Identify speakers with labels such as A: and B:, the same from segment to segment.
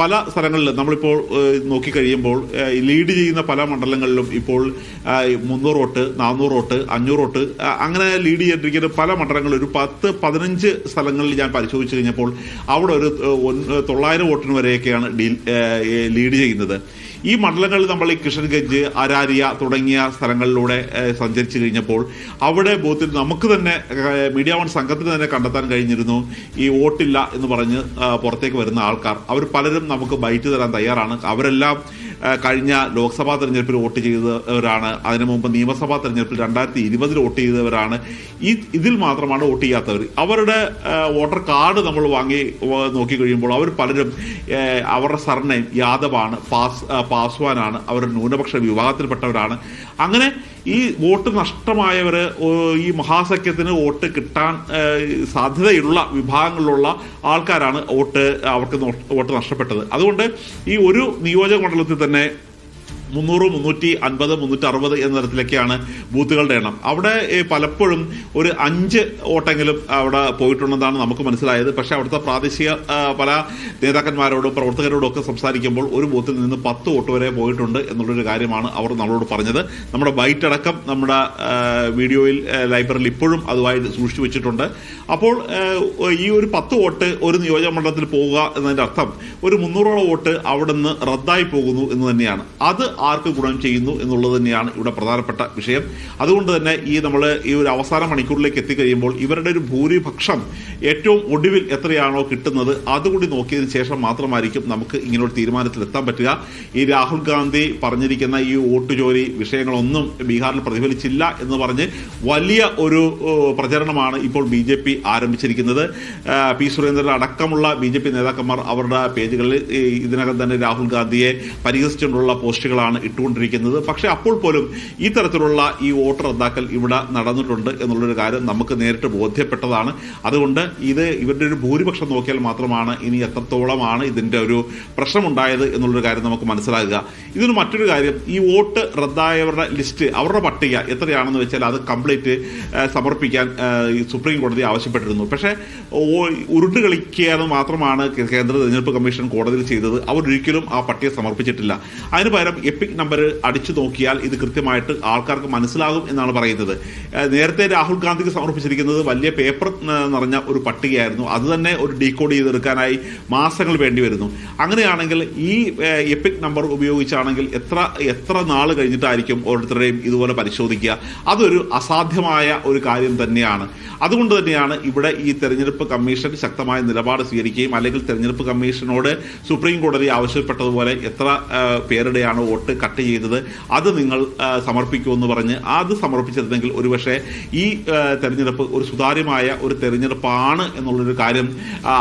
A: പല സ്ഥലങ്ങളിലും നമ്മളിപ്പോൾ നോക്കിക്കഴിയുമ്പോൾ ലീഡ് ചെയ്യുന്ന പല മണ്ഡലങ്ങളിലും ഇപ്പോൾ മുന്നൂറ് വോട്ട് നാനൂറ് വോട്ട് അഞ്ഞൂറ് വോട്ട് അങ്ങനെ ലീഡ് ചെയ്തിരിക്കുന്ന പല മണ്ഡലങ്ങളിൽ ഒരു പത്ത് പതിനഞ്ച് സ്ഥലങ്ങളിൽ ഞാൻ പരിശോധിച്ചു കഴിഞ്ഞപ്പോൾ അവിടെ ഒരു തൊള്ളായിരം വോട്ടിന് വരെയൊക്കെയാണ് ലീഡ് ചെയ്യുന്നത്. ഈ മണ്ഡലങ്ങളിൽ നമ്മൾ ഈ കിഷൻഗഞ്ച് അരാരിയ തുടങ്ങിയ സ്ഥലങ്ങളിലൂടെ സഞ്ചരിച്ചു കഴിഞ്ഞപ്പോൾ അവിടെ ബൂത്തിൽ നമുക്ക് തന്നെ മീഡിയ വൺ സംഘത്തിന് തന്നെ കണ്ടെത്താൻ കഴിഞ്ഞിരുന്നു ഈ വോട്ടില്ല എന്ന് പറഞ്ഞ് പുറത്തേക്ക് വരുന്ന ആൾക്കാർ. അവർ പലരും നമുക്ക് ബൈറ്റ് തരാൻ തയ്യാറാണ്. അവരെല്ലാം കഴിഞ്ഞ ലോക്സഭാ തെരഞ്ഞെടുപ്പിൽ വോട്ട് ചെയ്തവരാണ്. അതിനു മുമ്പ് നിയമസഭാ തെരഞ്ഞെടുപ്പിൽ രണ്ടായിരത്തി ഇരുപതിൽ വോട്ട് ചെയ്തവരാണ്. ഈ ഇതിൽ മാത്രമാണ് വോട്ട് ചെയ്യാത്തവർ അവരുടെ വോട്ടർ കാർഡ് നമ്മൾ വാങ്ങി നോക്കി കഴിയുമ്പോൾ അവർ പലരും അവരുടെ സർനെയിം യാദവാണ് പാസ് പാസ്വാനാണ് അവരുടെ ന്യൂനപക്ഷ വിഭാഗത്തിൽപ്പെട്ടവരാണ്. അങ്ങനെ ഈ വോട്ട് നഷ്ടമായവർ ഈ മഹാസഖ്യത്തിന് വോട്ട് കിട്ടാൻ സാധ്യതയുള്ള വിഭാഗങ്ങളിലുള്ള ആൾക്കാരാണ് വോട്ട് അവർക്ക് വോട്ട് നഷ്ടപ്പെട്ടത്. അതുകൊണ്ട് ഈ ഒരു നിയോജക മണ്ഡലത്തിൽ തന്നെ മുന്നൂറ് മുന്നൂറ്റി അൻപത് മുന്നൂറ്റി അറുപത് എന്ന തരത്തിലൊക്കെയാണ് ബൂത്തുകളുടെ എണ്ണം. അവിടെ പലപ്പോഴും ഒരു അഞ്ച് ഓട്ടെങ്കിലും അവിടെ പോയിട്ടുണ്ടെന്നാണ് നമുക്ക് മനസ്സിലായത്. പക്ഷേ അവിടുത്തെ പ്രാദേശിക പല നേതാക്കന്മാരോടും പ്രവർത്തകരോടും ഒക്കെ സംസാരിക്കുമ്പോൾ ഒരു ബൂത്തിൽ നിന്ന് പത്ത് വോട്ട് വരെ പോയിട്ടുണ്ട് എന്നുള്ളൊരു കാര്യമാണ് അവർ നമ്മളോട് പറഞ്ഞത്. നമ്മുടെ ബൈറ്റ് അടക്കം നമ്മുടെ വീഡിയോയിൽ ലൈബ്രറിയിൽ ഇപ്പോഴും അതുമായി സൂക്ഷിച്ചു വെച്ചിട്ടുണ്ട്. അപ്പോൾ ഈ ഒരു പത്ത് വോട്ട് ഒരു നിയോജക മണ്ഡലത്തിൽ പോവുക എന്നതിന്റെ അർത്ഥം ഒരു മുന്നൂറോളം വോട്ട് അവിടെ നിന്ന് റദ്ദായി പോകുന്നു എന്ന് തന്നെയാണ്. അത് ആർക്ക് ഗുണം ചെയ്യുന്നു എന്നുള്ളത് തന്നെയാണ് ഇവിടെ പ്രധാനപ്പെട്ട വിഷയം. അതുകൊണ്ട് തന്നെ ഈ നമ്മൾ ഈ ഒരു അവസാന മണിക്കൂറിലേക്ക് എത്തിക്കഴിയുമ്പോൾ ഇവരുടെ ഒരു ഭൂരിപക്ഷം ഏറ്റവും ഒടുവിൽ എത്രയാണോ കിട്ടുന്നത് അതുകൂടി നോക്കിയതിന് ശേഷം മാത്രമായിരിക്കും നമുക്ക് ഇങ്ങനൊരു എത്താൻ പറ്റുക. ഈ രാഹുൽ ഗാന്ധി പറഞ്ഞിരിക്കുന്ന ഈ വോട്ട് ചോരി വിഷയങ്ങളൊന്നും ബീഹാറിൽ പ്രതിഫലിച്ചില്ല എന്ന് പറഞ്ഞ് വലിയ ഒരു പ്രചരണമാണ് ഇപ്പോൾ ബി ജെ പി ആരംഭിച്ചിരിക്കുന്നത്. പി സുരേന്ദ്രൻ അടക്കമുള്ള ബി ജെ പി നേതാക്കന്മാർ അവരുടെ പേജുകളിൽ ഇതിനകം തന്നെ രാഹുൽ ഗാന്ധിയെ പരിഹസിച്ചുകൊണ്ടുള്ള പോസ്റ്റുകളാണ് ഇട്ടുകൊണ്ടിരിക്കുന്നത്. പക്ഷേ അപ്പോൾ പോലും ഈ തരത്തിലുള്ള ഈ വോട്ട് റദ്ദാക്കൽ ഇവിടെ നടന്നിട്ടുണ്ട് എന്നുള്ളൊരു കാര്യം നമുക്ക് നേരിട്ട് ബോധ്യപ്പെട്ടതാണ്. അതുകൊണ്ട് ഇത് ഇവരുടെ ഒരു ഭൂരിപക്ഷം നോക്കിയാൽ മാത്രമാണ് ഇനി എത്രത്തോളമാണ് ഇതിന്റെ ഒരു പ്രശ്നമുണ്ടായത് എന്നുള്ളൊരു കാര്യം നമുക്ക് മനസ്സിലാകുക. ഇതിന് മറ്റൊരു കാര്യം ഈ വോട്ട് റദ്ദായവരുടെ ലിസ്റ്റ് അവരുടെ പട്ടിക എത്രയാണെന്ന് വെച്ചാൽ അത് കംപ്ലീറ്റ് സമർപ്പിക്കാൻ സുപ്രീം കോടതി ആവശ്യപ്പെട്ടിരുന്നു. പക്ഷേ ഉരുണ്ട് കളിക്കുക മാത്രമാണ് കേന്ദ്ര തെരഞ്ഞെടുപ്പ് കമ്മീഷൻ കോടതിയിൽ ചെയ്തത്. അവരൊരിക്കലും ആ പട്ടിക സമർപ്പിച്ചിട്ടില്ല. അതിന് പകരം എപ്പിക് നമ്പർ അടിച്ചു നോക്കിയാൽ ഇത് കൃത്യമായിട്ട് ആൾക്കാർക്ക് മനസ്സിലാകും എന്നാണ് പറയുന്നത്. നേരത്തെ രാഹുൽ ഗാന്ധിക്ക് സമർപ്പിച്ചിരിക്കുന്നത് വലിയ പേപ്പർ നിറഞ്ഞ ഒരു പട്ടികയായിരുന്നു. അത് തന്നെ ഒരു ഡീകോഡ് ചെയ്തെടുക്കാനായി മാസങ്ങൾ വേണ്ടി വരുന്നു. അങ്ങനെയാണെങ്കിൽ ഈ എപ്പിക് നമ്പർ ഉപയോഗിച്ചാണെങ്കിൽ എത്ര എത്ര നാൾ കഴിഞ്ഞിട്ടായിരിക്കും ഓരോരുത്തരുടെയും ഇതുപോലെ പരിശോധിക്കുക? അതൊരു അസാധ്യമായ ഒരു കാര്യം തന്നെയാണ്. അതുകൊണ്ട് തന്നെയാണ് ഇവിടെ ഈ തെരഞ്ഞെടുപ്പ് കമ്മീഷൻ ശക്തമായ നിലപാട് സ്വീകരിക്കുകയും അല്ലെങ്കിൽ തെരഞ്ഞെടുപ്പ് കമ്മീഷനോട് സുപ്രീം കോടതി ആവശ്യപ്പെട്ടതുപോലെ എത്ര പേരുടെയാണ് വോട്ട് കട്ട് ചെയ്തത് അത് നിങ്ങൾ സമർപ്പിക്കൂ സമർപ്പിക്കുമെന്ന് പറഞ്ഞ് അത് സമർപ്പിച്ചിരുന്നെങ്കിൽ ഒരുപക്ഷെ ഈ തെരഞ്ഞെടുപ്പ് ഒരു സുതാര്യമായ ഒരു തെരഞ്ഞെടുപ്പാണ് എന്നുള്ളൊരു കാര്യം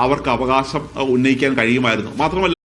A: അവർക്ക് അവകാശം ഉന്നയിക്കാൻ കഴിയുമായിരുന്നു. മാത്രമല്ല